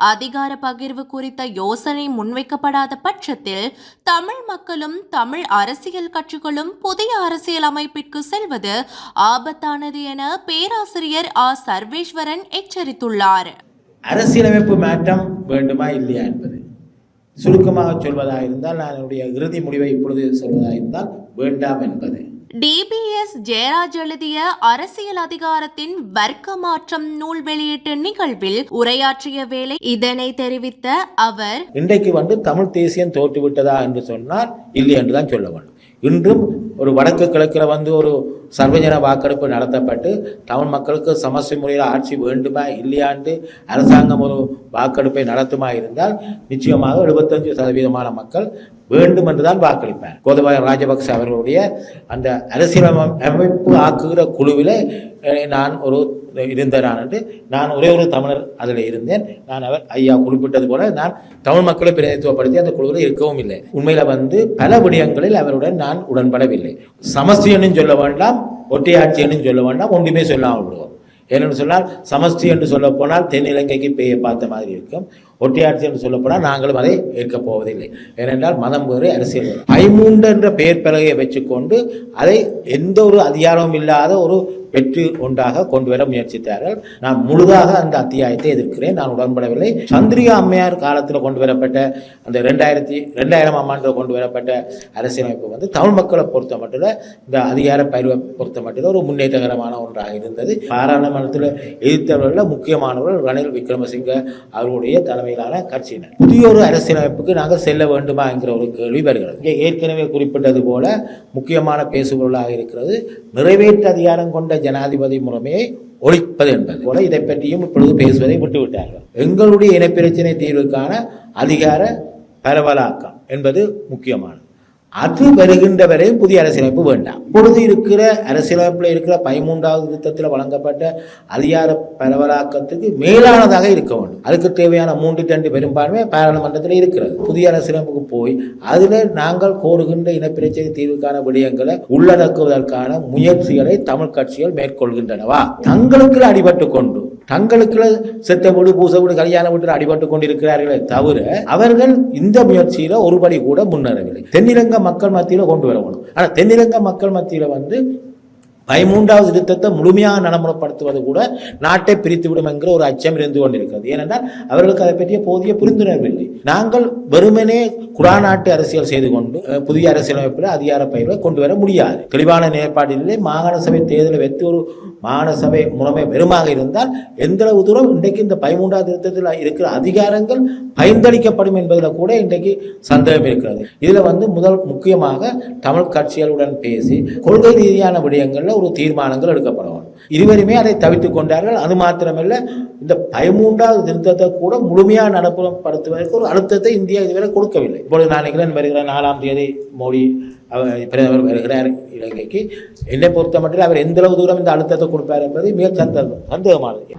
அதிகார பகிர்வு குறித்த யோசனை முன்வைக்கப்படாத பட்சத்தில் தமிழ் மக்களும் தமிழ் அரசியல் கட்சிகளும் புதிய அரசியல் அமைப்பிற்கு செல்வது ஆபத்தானது என பேராசிரியர் ஆ. சர்வேஸ்வரன் எச்சரித்துள்ளார். அரசியலமைப்பு மாற்றம் வேண்டுமா இல்லையா என்பது. சுருக்கமாக சொல்வதாக இருந்தால் நான் என்னுடைய இறுதி முடிவை இப்பொழுது சொல்வதாக இருந்தால் வேண்டாம் என்பது. டிபிஎஸ் ஜெயராஜ் எழுதிய அரசியல் அதிகாரத்தின் வர்க்க மாற்றம் நூல் வெளியீட்டு நிகழ்வில் உரையாற்றிய வேளை இதனை தெரிவித்த அவர் இன்றைக்கு வந்து தமிழ் தேசியம் தோற்றுவிட்டதா என்று சொன்னால் இல்லை என்றுதான் சொல்ல வேண்டும். இன்றும் ஒரு வடக்கு கிழக்கில் வந்து ஒரு சர்வஜன வாக்கெடுப்பு நடத்தப்பட்டு தமிழ் மக்களுக்கு சமஸ்டி முறையில் ஆட்சி வேண்டுமா இல்லையாண்டு அரசாங்கம் ஒரு வாக்கெடுப்பை நடத்துமா இருந்தால் நிச்சயமாக எழுபத்தஞ்சு சதவீதமான மக்கள் வேண்டும் என்றுதான் வாக்களிப்பார். கோதபாய ராஜபக்ச அவர்களுடைய அந்த அரசியல் அமைப்பு ஆக்குகிற குழுவில் நான் ஒரு இருந்த நான் என்று நான் ஒரே ஒரு தமிழர் அதில் இருந்தேன். நான் அவர் ஐயா குறிப்பிட்டது போல நான் தமிழ் மக்களை பிரதிநிதித்துவப்படுத்தி அந்த குழுவில் இருக்கவும் இல்லை. உண்மையில் வந்து பல விடயங்களில் அவருடன் நான் உடன்படவில்லை. சமஸ்தி சொல்ல வேண்டாம். ஒற்றையாட்சி சொல்ல வேண்டாம் ஒன்றுமே சொல்லாமல் விடுவோம். ஏனென்று சொன்னால் சமஸ்தி என்று சொல்ல போனால் தென்னிலங்கைக்கு பேயை பார்த்த மாதிரி இருக்கும். ஒற்றையாட்சி என்று சொல்லப்போனால் நாங்களும் அதை ஏற்கப் போவதில்லை. ஏனென்றால் மதம் வேறு அரசியல் வேறு. ஐமூண்டு என்ற பெயர் பலகையை வச்சுக்கொண்டு அதை எந்த ஒரு அதிகாரமும் இல்லாத ஒரு வெற்றி ஒன்றாக கொண்டு வர முயற்சித்தார்கள். நான் முழுதாக அந்த அத்தியாயத்தை எதிர்க்கிறேன். நான் உடன்படவில்லை. சந்திரிகா அம்மையார் காலத்தில் கொண்டு வரப்பட்ட அந்த ரெண்டாயிரத்தி ரெண்டாயிரமாம் ஆண்டில் கொண்டு வரப்பட்ட அரசியலமைப்பு வந்து தமிழ் மக்களை பொறுத்த மட்டும் இந்த அதிகார பயிர்வை பொறுத்த மட்டும் ஒரு முன்னேற்றகரமான ஒன்றாக இருந்தது. பாராளுமன்றத்தில் எதிர்த்தவர்களில் முக்கியமானவர்கள் ரணில் விக்ரமசிங்க அவர்களுடைய தலைமையிலான கட்சியினர். புதிய ஒரு அரசியலமைப்புக்கு நாங்கள் செல்ல வேண்டுமா என்கிற ஒரு கேள்வி வருகிறது. ஏற்கனவே குறிப்பிட்டது போல முக்கியமான பேசுபொருளாக இருக்கிறது. நிறைவேற்று அதிகாரம் கொண்ட ஜனாதிபதி முறைமையை ஒழிப்பது என்பது. போல இதை பற்றியும் இப்பொழுது பேசுவதை விட்டுவிட்டார்கள். எங்களுடைய இனப்பிரச்சினை தீர்வுக்கான அதிகார பரவலாக்கம் என்பது முக்கியமானது. அது வருகின்ற வரையும் புதிய அரசியலமைப்பு வேண்டாம். பொழுது இருக்கிற அரசியலமைப்பில் இருக்கிற பதிமூன்றாவது திருத்தத்தில் வழங்கப்பட்ட அதிகார பரவலாக்கத்துக்கு மேலானதாக இருக்க வேண்டும். அதுக்கு தேவையான மூன்று ரெண்டு பெரும்பான்மை பாராளுமன்றத்தில் இருக்கிறது. புதிய அரசியலமைப்புக்கு போய் அதில் நாங்கள் கோருகின்ற இனப்பிரச்சனை தீர்வுக்கான விடயங்களை உள்ளடக்குவதற்கான முயற்சிகளை தமிழ் கட்சிகள் மேற்கொள்கின்றனவா? தங்களுக்கு அடிபட்டு கொண்டு தங்களுக்குள்ள செத்த வீடு பூச வீடு கல்யாண வீட்டில் அடிபட்டு கொண்டிருக்கிறார்களே தவிர அவர்கள் இந்த முயற்சியில ஒருபடி கூட முன்னேறவில்லை. தென்னிலங்க மக்கள் மத்தியில கொண்டு வரணும். ஆனால் தென்னிலங்க மக்கள் மத்தியில வந்து பதிமூன்றாவது திருத்தத்தை முழுமையாக நடைமுறைப்படுத்துவது கூட நாட்டை பிரித்துவிடும் என்கிற ஒரு அச்சம் இருந்து கொண்டிருக்கிறது. ஏனென்றால் அவர்களுக்கு அதை பற்றிய போதிய புரிந்துணர்வு இல்லை. நாங்கள் வெறுமனே குடாநாட்டு அரசியல் செய்து கொண்டு புதிய அரசியலமைப்பில் அதிகார பயிர்வை கொண்டு வர முடியாது. தெளிவான நிலைப்பாட்டிலே மாகாண சபை தேர்தலை வைத்து ஒரு மாகாண சபை முறைமை வெறுமாக இருந்தால் எந்த அளவு தூரம் இன்றைக்கு இந்த பதிமூன்றாவது திருத்தத்தில் இருக்கிற அதிகாரங்கள் பயந்தளிக்கப்படும் என்பதில் கூட இன்றைக்கு சந்தேகம் இருக்கிறது. இதில் வந்து முதல் முக்கியமாக தமிழ் கட்சிகளுடன் பேசி கொள்கை ரீதியான விடயங்களில் ஒரு தீர்மானங்கள் எடுக்கப்பட இருவருமே அதை தவிர்த்து கொண்டார்கள். அது மாத்திரமல்ல இந்த பதிமூன்றாவது திருத்தத்தை கூட முழுமையாக நடப்புப்படுத்துவதற்கு ஒரு அழுத்தத்தை இந்தியா இதுவரை கொடுக்கவில்லை. இப்பொழுது நான் நினைக்கிறேன் வருகிற நாலாம் தேதி மோடி அவர் பிரதமர் வருகிறார் இலங்கைக்கு. என்னை பொறுத்த மட்டும் அவர் எந்த அளவு தூரம் இந்த அழுத்தத்தை கொடுப்பார் என்பது மிக சந்தேகம் சந்தேகமானது.